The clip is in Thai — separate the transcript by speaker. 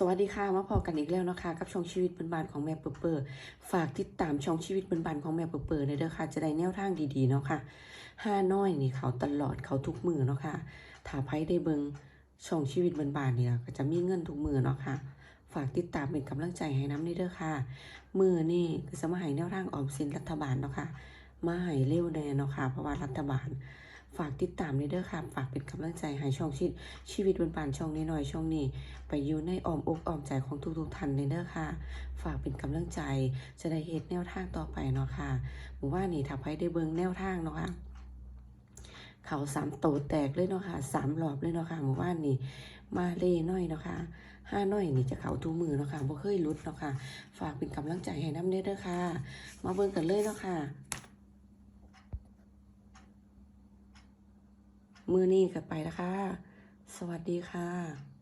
Speaker 1: สวัสดีค่ะ มาพอกันอีกแล้วนะคะ กับช่องชีวิตบนบานของแม่เปิดเปิดฝากติดตามช่องชีวิตบนบานของแม่เปิดเปิดเด้อค่ะ จะได้แนวทางดีๆเนาะค่ะห้าน้อยนี่เขาตลอดเขาทุกมือเนาะค่ะถ้าไพ่ได้เบิงช่องชีวิตบนบานเนี่ยก็จะมีเงินทุกมือเนาะค่ะ ฝากติดตามเป็นกำลังใจให้น้ำนี่เด้อค่ะ มือนี่ก็จะมาให้แนวทางออมสินรัฐบาลเนาะค่ะ มาให้เร็วแน่เนาะค่ะ เพราะว่ารัฐบาล ฝากติดตามนี่เด้อค่ะ ฝากเป็นกำลังใจให้ช่องชีวิตชีวิตบนบานช่องนี้หน่อยๆช่องนี้ ไปอยู่ในอ้อมอกอ้อมใจของทุกๆท่านเลยเด้อค่ะ ฝากเป็นกำลังใจจะได้เฮ็ดแนวทางต่อไปเนาะค่ะหมู่ว่านี่ถ้าใครได้เบิ่งแนวทางเนาะค่ะเขาสามโตแตกเลยเนาะค่ะสามรอบเลยเนาะค่ะหมู่ว่านี่มาเล่น้อยเนาะค่ะห้าน้อยนี่จะเขาทุกมือเนาะค่ะบ่เคยลุดเนาะค่ะ ฝากเป็นกำลังใจให้น้ำเด้อเด้อค่ะ มาเบิ่งกันเลยเนาะค่ะ มือนี้ก็ไปแล้วค่ะ สวัสดีค่ะ